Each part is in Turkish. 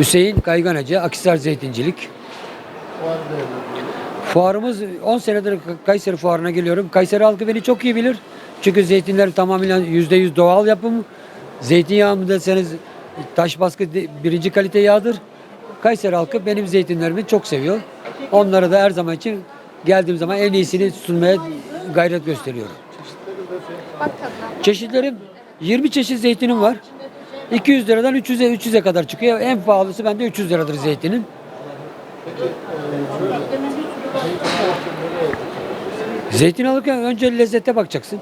Hüseyin Kayganacı, Akisar Zeytincilik. Fuarımız 10 senedir Kayseri fuarına geliyorum. Kayseri halkı beni çok iyi bilir. Çünkü zeytinler tamamen %100 doğal yapım. Zeytinyağı mı deseniz taş baskı birinci kalite yağdır. Kayseri halkı benim zeytinlerimi çok seviyor. Onlara da her zaman için geldiğim zaman en iyisini sunmaya gayret gösteriyorum. Çeşitlerim 20 çeşit zeytinim var. 200 liradan 300'e 300'e kadar çıkıyor. En pahalısı bende 300 liradır zeytinin. Zeytin alırken önce lezzete bakacaksın.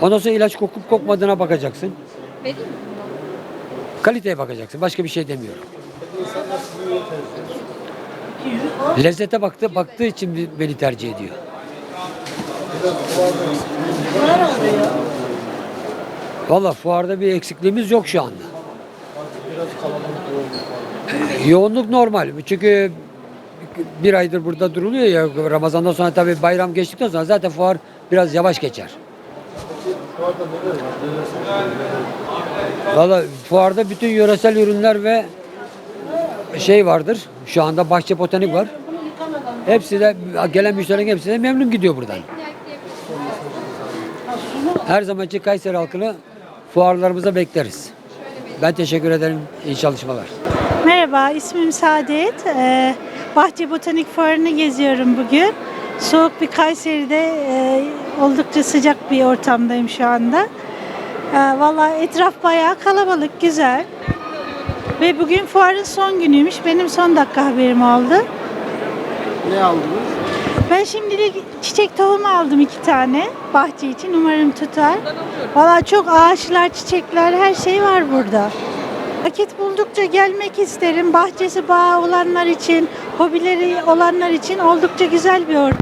Ondan sonra ilaç kokup kokmadığına bakacaksın. Kaliteye bakacaksın. Başka bir şey demiyorum. Lezzete baktı, baktığı için beni tercih ediyor. Valla fuarda bir eksikliğimiz yok şu anda. Yoğunluk normal. Çünkü bir aydır burada duruluyor ya Ramazan'dan sonra tabii bayram geçtikten sonra zaten fuar biraz yavaş geçer. Valla fuarda bütün yöresel ürünler ve şey vardır. Şu anda bahçe botanik var. Hepsi de gelen müşterilerin hepsi de memnun gidiyor buradan. Her zaman için Kayseri halkını fuarlarımıza bekleriz. Ben teşekkür ederim. İyi çalışmalar. Merhaba, ismim Saadet. Ee, Bahçe Botanik Fuarı'nı geziyorum bugün. Soğuk bir Kayseri'de e, oldukça sıcak bir ortamdayım şu anda. Ee, Valla etraf bayağı kalabalık, güzel. Ve bugün fuarın son günüymüş. Benim son dakika haberim oldu. Ne aldınız? Ben şimdilik çiçek tohumu aldım iki tane bahçe için. Umarım tutar. Valla çok ağaçlar, çiçekler, her şey var burada. Vakit buldukça gelmek isterim. Bahçesi bağ olanlar için, hobileri olanlar için oldukça güzel bir ortam.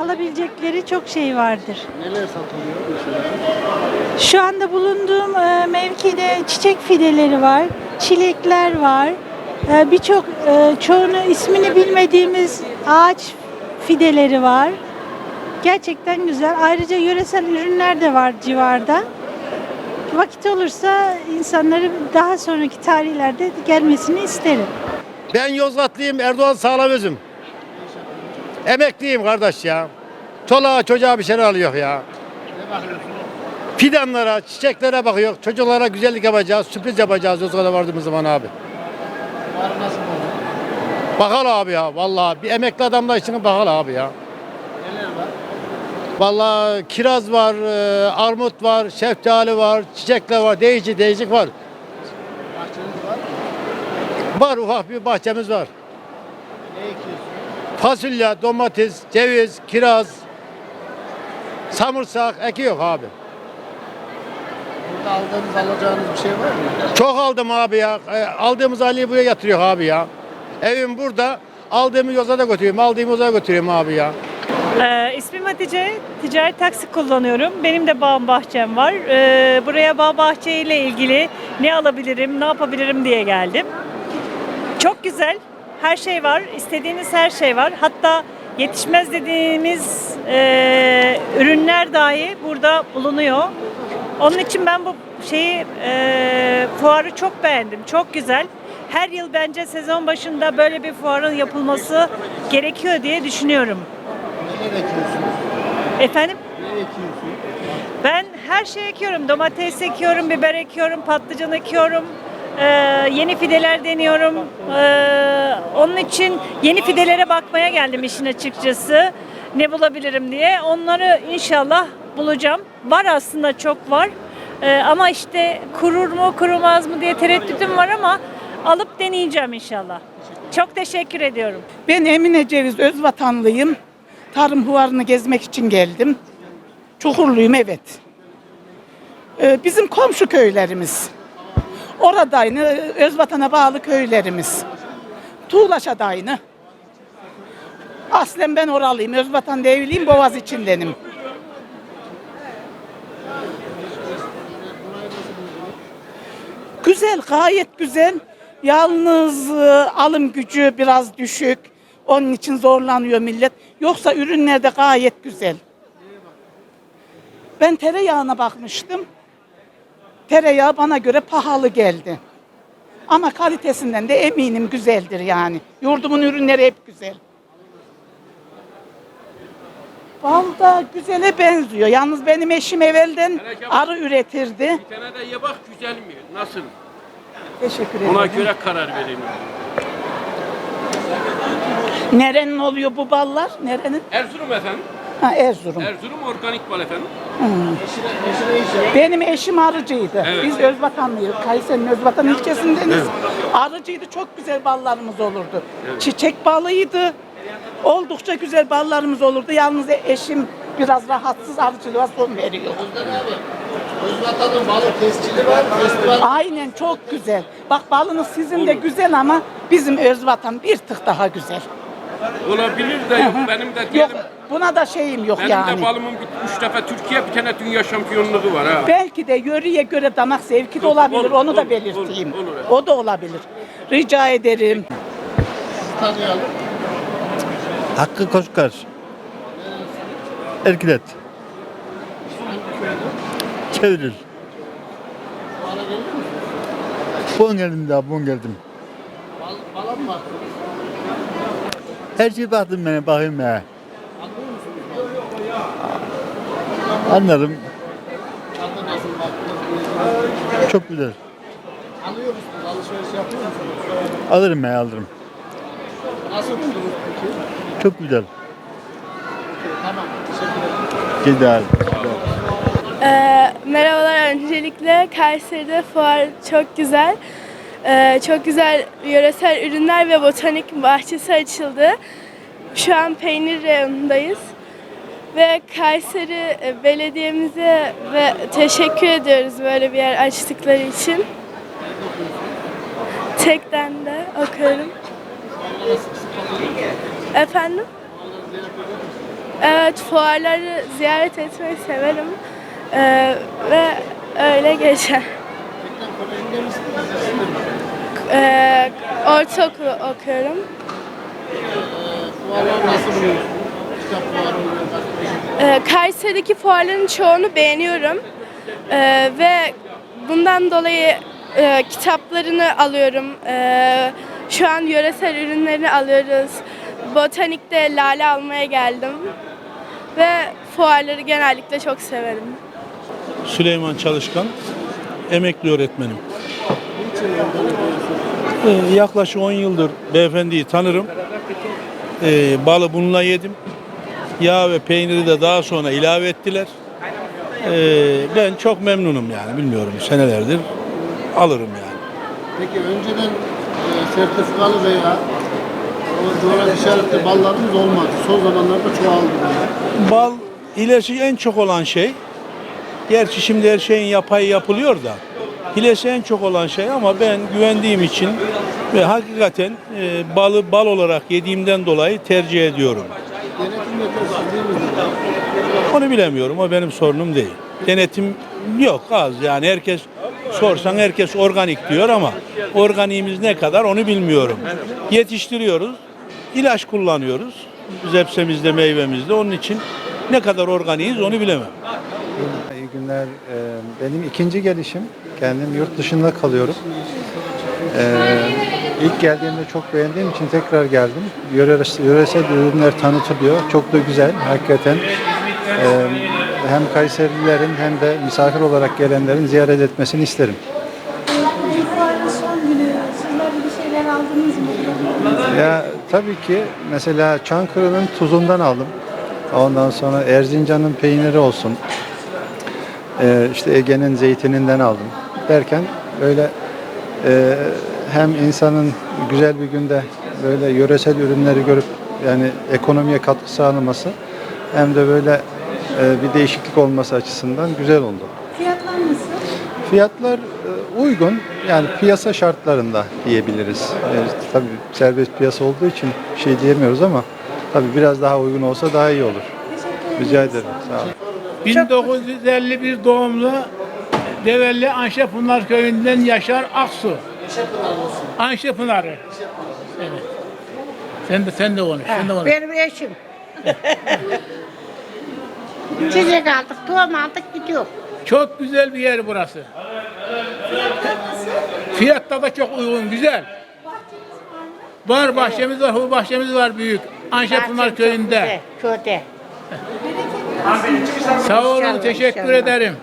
Alabilecekleri çok şey vardır. Neler satılıyor mesela? Şu anda bulunduğum e, mevkide çiçek fideleri var, çilekler var. E, Birçok e, çoğunu ismini bilmediğimiz ağaç fideleri var. Gerçekten güzel. Ayrıca yöresel ürünler de var civarda. Vakit olursa insanları daha sonraki tarihlerde gelmesini isterim. Ben Yozgatlıyım, Erdoğan sağlam özüm. Emekliyim kardeş ya. Çoluğa çocuğa bir şeyler alıyor ya. Fidanlara, çiçeklere bakıyor. Çocuklara güzellik yapacağız, sürpriz yapacağız Yozgat'a vardığımız zaman abi. Var nasıl? Bakal abi ya vallahi bir emekli adamlar için bakal abi ya. Neler var? Vallahi kiraz var, e, armut var, şeftali var, çiçekler var, değişik değişik var. Bahçeniz var mı? Var ufak bir bahçemiz var. Ne ekiyorsun? Fasulye, domates, ceviz, kiraz, samırsak ekiyor abi. Burada aldığınız alacağınız bir şey var mı? Çok aldım abi ya. E, Aldığımız aliyi buraya yatırıyor abi ya. Evim burada. Aldığımı yoza da götürüyorum. Aldığımı yoza götürüyorum abi ya. Ee, ismim Hatice, ticaret taksi kullanıyorum. Benim de bağ bahçem var. Ee, buraya bağ bahçe ile ilgili ne alabilirim, ne yapabilirim diye geldim. Çok güzel, her şey var, istediğiniz her şey var. Hatta yetişmez dediğimiz e, ürünler dahi burada bulunuyor. Onun için ben bu şeyi e, fuarı çok beğendim, çok güzel. Her yıl bence sezon başında böyle bir fuarın yapılması gerekiyor diye düşünüyorum. Neler ekiyorsunuz? Efendim? Ne ekiyorsun? Ben her şey ekiyorum. Domates ekiyorum, biber ekiyorum, patlıcan ekiyorum. Ee, yeni fideler deniyorum. Ee, onun için yeni fidelere bakmaya geldim işin açıkçası. Ne bulabilirim diye. Onları inşallah bulacağım. Var aslında çok var. Ee, ama işte kurur mu kurumaz mı diye tereddütüm var ama alıp deneyeceğim inşallah. Çok teşekkür ediyorum. Ben Emine Ceviz Özvatanlıyım. Tarım fuarını gezmek için geldim. Çukurluyum evet. Ee, bizim komşu köylerimiz. Orada aynı, Özvatan'a bağlı köylerimiz. Tuğlaş'a da aynı. Aslen ben oralıyım. Özvatan devliyim, Boğaz içindenim. Güzel, gayet güzel. Yalnız e, alım gücü biraz düşük. Onun için zorlanıyor millet. Yoksa ürünler de gayet güzel. Ben tereyağına bakmıştım. Tereyağı bana göre pahalı geldi. Ama kalitesinden de eminim güzeldir yani. Yurdumun ürünleri hep güzel. Bal da güzele benziyor. Yalnız benim eşim evvelden arı üretirdi. Bir tane de ye bak güzel mi? Nasıl? Teşekkür ederim. Ona göre karar verin. Nerenin oluyor bu ballar? Nerenin? Erzurum efendim. Ha Erzurum. Erzurum organik bal efendim. Benim eşim arıcıydı. Evet. Biz Özvatanlıyız. Kayseri'nin Özvatan ilçesindeniz. Arıcıydı. Çok güzel ballarımız olurdu. Çiçek balıydı. Oldukça güzel ballarımız olurdu. Yalnız eşim biraz rahatsız arıcılığa son veriyor. Özvatan'ın balık tescili var. Festival Aynen çok güzel. Bak balınız sizin de güzel ama bizim Özvatan bir tık daha güzel. Olabilir de yok. Benim de Yok diyelim. buna da şeyim yok Benim yani. de balımın bir, üç defa Türkiye bir tane dünya şampiyonluğu var ha. Belki de yörüye göre damak zevki de Yok, olabilir. olur, Onu da olur, belirteyim. olur, olur. O da olabilir. Rica ederim. tanıyalım. Hakkı Koşkar. Erkilet. Çeviril. Bon geldim daha, bon geldim. Bal, bala mı baktınız? Her şeye baktım ben, bakayım ya. Baktınız? Çok güzel. Alıyor musunuz? Alışveriş yapıyor musunuz? Alırım ya, alırım. Nasıl buldunuz peki? Çok güzel. Tamam. Teşekkür ederim. Güzel. Ee, merhabalar öncelikle Kayseri'de fuar çok güzel. Ee, çok güzel yöresel ürünler ve botanik bahçesi açıldı. Şu an peynir reyonundayız. Ve Kayseri e, belediyemize ve teşekkür ediyoruz böyle bir yer açtıkları için. Tekten de okuyorum. Efendim? Evet, fuarları ziyaret etmeyi severim. Ee, ve öyle geçer. Ee, ortaokulu okuyorum. Fuarlar nasıl buluyorsunuz? Kayseri'deki fuarların çoğunu beğeniyorum. Ee, ve bundan dolayı e, kitaplarını alıyorum. Ee, şu an yöresel ürünlerini alıyoruz. Botanikte lale almaya geldim. Ve fuarları genellikle çok severim. Süleyman Çalışkan, emekli öğretmenim. Ee, yaklaşık 10 yıldır beyefendiyi tanırım. Ee, balı bununla yedim. Yağ ve peyniri de daha sonra ilave ettiler. Ee, ben çok memnunum yani bilmiyorum senelerdir alırım yani. Peki önceden e, sertifikalı veya coğrafi işaretli ballarımız olmadı. Son zamanlarda çoğaldı. Bal hilesi en çok olan şey. Gerçi şimdi her şeyin yapay yapılıyor da. Hilesi en çok olan şey ama ben güvendiğim için ve hakikaten e, balı bal olarak yediğimden dolayı tercih ediyorum. Denetim yetersizliğimiz mi? Onu bilemiyorum. O benim sorunum değil. Denetim yok az. Yani herkes sorsan herkes organik diyor ama organiğimiz ne kadar onu bilmiyorum. Yetiştiriyoruz. İlaç kullanıyoruz. Zepsemizde, meyvemizde. Onun için ne kadar organiyiz onu bilemem. İyi günler. Ee, Benim ikinci gelişim. Kendim yurt dışında kalıyorum. Ee, İlk geldiğimde çok beğendiğim için tekrar geldim. Yöresel, yöresel ürünler tanıtılıyor. Çok da güzel hakikaten. Ee, Hem Kayserililerin hem de misafir olarak gelenlerin ziyaret etmesini isterim. Fuarın son günü sizler bir şeyler aldınız mı? Ya tabii ki mesela Çankırı'nın tuzundan aldım. Ondan sonra Erzincan'ın peyniri olsun. Ee, işte Ege'nin zeytininden aldım. Derken böyle e, hem insanın güzel bir günde böyle yöresel ürünleri görüp yani ekonomiye katkı sağlaması hem de böyle e, bir değişiklik olması açısından güzel oldu. Fiyatlar nasıl? Fiyatlar e, uygun yani piyasa şartlarında diyebiliriz. E, tabii serbest piyasa olduğu için bir şey diyemiyoruz ama tabii biraz daha uygun olsa daha iyi olur. Rica ederim. Sağ olun. 1951 doğumlu Develli Anşepınar köyünden Yaşar Aksu. Anşepınar'ı. Evet. Sen de sen de konuş. Sen de konuş. Benim eşim. Çiçek aldık, tohum aldık, gidiyor. Çok güzel bir yer burası. Fiyatta da çok uygun, güzel. Var bahçemiz var, hu bahçemiz var büyük. Anşapınar köyünde. Köyde. Sağ olun, teşekkür ederim.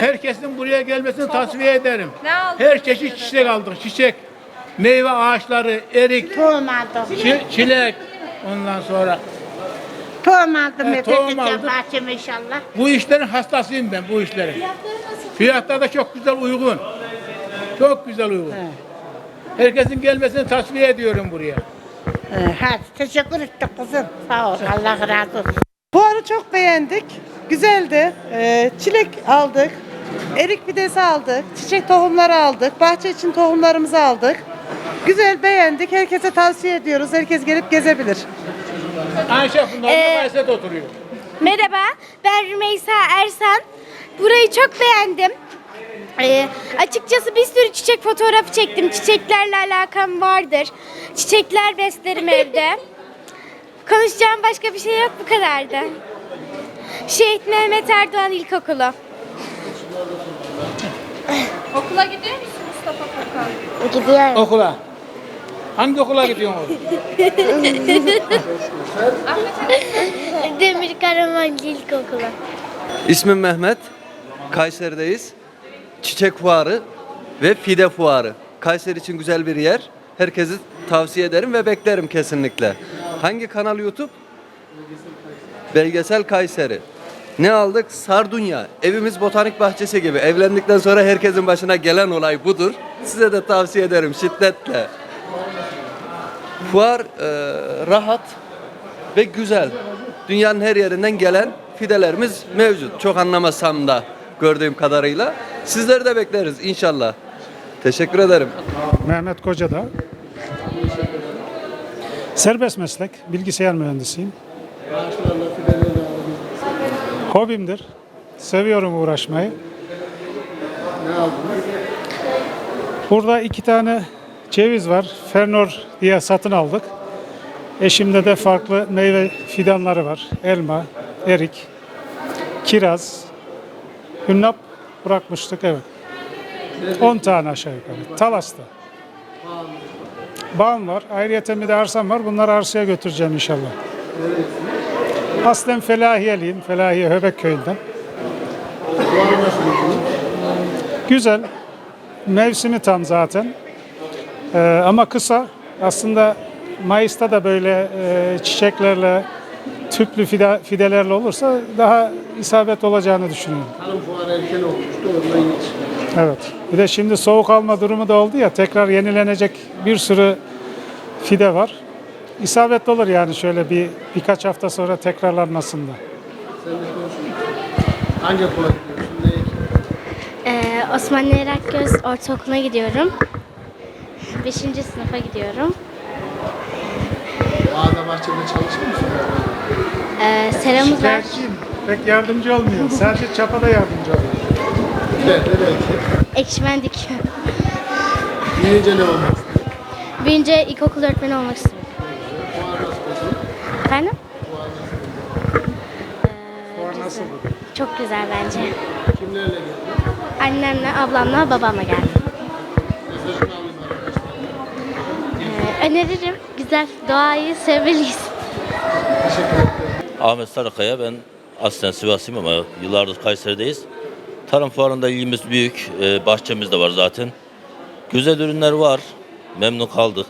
Herkesin buraya gelmesini tavsiye ederim. Her çeşit çiçek aldık, çiçek. Meyve ağaçları, erik, çilek. Ondan sonra Tohum aldım. He, tohum aldık. Bahçeme inşallah. bu işlerin hastasıyım ben, bu işlerin. Fiyatlar da çok güzel uygun. Çok güzel uygun. Herkesin gelmesini tavsiye ediyorum buraya. Hadi teşekkür ettik kızım. Sağ ol. Allah razı olsun. Fuarı çok beğendik. Güzeldi. Ee, çilek aldık. Erik pidesi aldık. Çiçek tohumları aldık. Bahçe için tohumlarımızı aldık. Güzel beğendik. Herkese tavsiye ediyoruz. Herkes gelip gezebilir. Ayşe bunlar Ee, oturuyor. Merhaba, ben Rümeysa Ersan. Burayı çok beğendim. Ee, açıkçası bir sürü çiçek fotoğrafı çektim. Çiçeklerle alakam vardır. Çiçekler beslerim evde. Konuşacağım başka bir şey yok bu kadardı. Şehit Mehmet Erdoğan İlkokulu. Okula gidiyor musun Mustafa Kokan? Gidiyorum. Okula. Hangi okula gidiyorsun oğlum? Demir Karaman İlkokulu. İsmim Mehmet. Kayseri'deyiz. Çiçek fuarı ve fide fuarı. Kayseri için güzel bir yer. Herkesi tavsiye ederim ve beklerim kesinlikle. Hangi kanal YouTube? Belgesel Kayseri. Ne aldık? Sardunya. Evimiz botanik bahçesi gibi. Evlendikten sonra herkesin başına gelen olay budur. Size de tavsiye ederim şiddetle. Fuar e, rahat ve güzel. Dünyanın her yerinden gelen fidelerimiz mevcut. Çok anlamasam da gördüğüm kadarıyla. Sizleri de bekleriz inşallah. Teşekkür ederim. Mehmet Kocadağ. Serbest meslek, bilgisayar mühendisiyim. Hobimdir. Seviyorum uğraşmayı. Burada iki tane ceviz var. Fernor diye satın aldık. Eşimde de farklı meyve fidanları var. Elma, erik, kiraz, hünnap bırakmıştık evet. 10 tane aşağı yukarı. Talas'ta. Bağım var. Ayrıyeten bir de arsam var. Bunları arsaya götüreceğim inşallah. Aslen Felahiyeliyim. Felahiye Höbek köyünden. Güzel. Mevsimi tam zaten. Ee, ama kısa. Aslında Mayıs'ta da böyle e, çiçeklerle, tüplü fide, fidelerle olursa daha isabet olacağını düşünüyorum. Tarım fuarı erken olmuştu. Ondan. Evet. Bir de şimdi soğuk alma durumu da oldu ya tekrar yenilenecek bir sürü fide var. İsabetli olur yani şöyle bir birkaç hafta sonra tekrarlanmasında. Sen de konuşun. Hangi okula gidiyorsun? Ee, Osman Nehir Akgöz Ortaokulu'na gidiyorum. Beşinci sınıfa gidiyorum. Bağda bahçede çalışır mısın? Ee, seramız var. Şikayetçiyim. Pek yardımcı olmuyor. Sadece çapada yardımcı oluyor. Evet, evet. Ekşimen dikiyorum. Büyüyünce ne olmak istiyorsun? Büyünce ilkokul öğretmeni olmak istiyorum. Fuar nasıl buldun? Efendim? Fuar nasıl buldun? Fuar nasıl bu? Çok güzel bence. Kimlerle geldin? Annemle, ablamla, babamla geldim. Mesajını. Ee, öneririm. Güzel. Doğayı sevmeliyiz. Ahmet Sarıkaya ben aslen Sivaslıyım ama yıllardır Kayseri'deyiz. Tarım fuarında ilgimiz büyük. Ee, bahçemiz de var zaten. Güzel ürünler var. Memnun kaldık.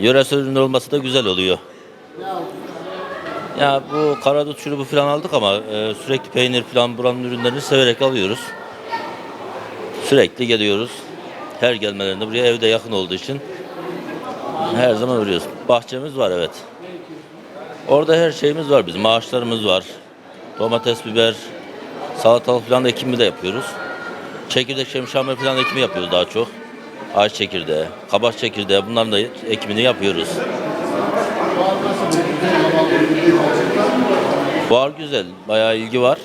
Yöresel ürünler olması da güzel oluyor. Ya bu karadut şurubu falan aldık ama e, sürekli peynir falan buranın ürünlerini severek alıyoruz. Sürekli geliyoruz. Her gelmelerinde buraya evde yakın olduğu için her zaman uğruyoruz. Bahçemiz var evet. Orada her şeyimiz var bizim. Ağaçlarımız var. Domates, biber, salatalık falan da ekimi de yapıyoruz. Çekirdek, şemşame falan da ekimi yapıyoruz daha çok. Ağaç çekirdeği, kabak çekirdeği bunların da ekimini yapıyoruz. Fuar güzel. Bayağı ilgi var.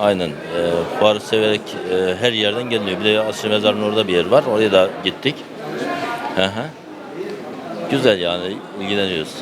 Aynen. E, fuarı severek e, her yerden geliniyor. Bir de Asya Mezarı'nın orada bir yer var. Oraya da gittik. Hı hı. Güzel yani ilgileniyoruz.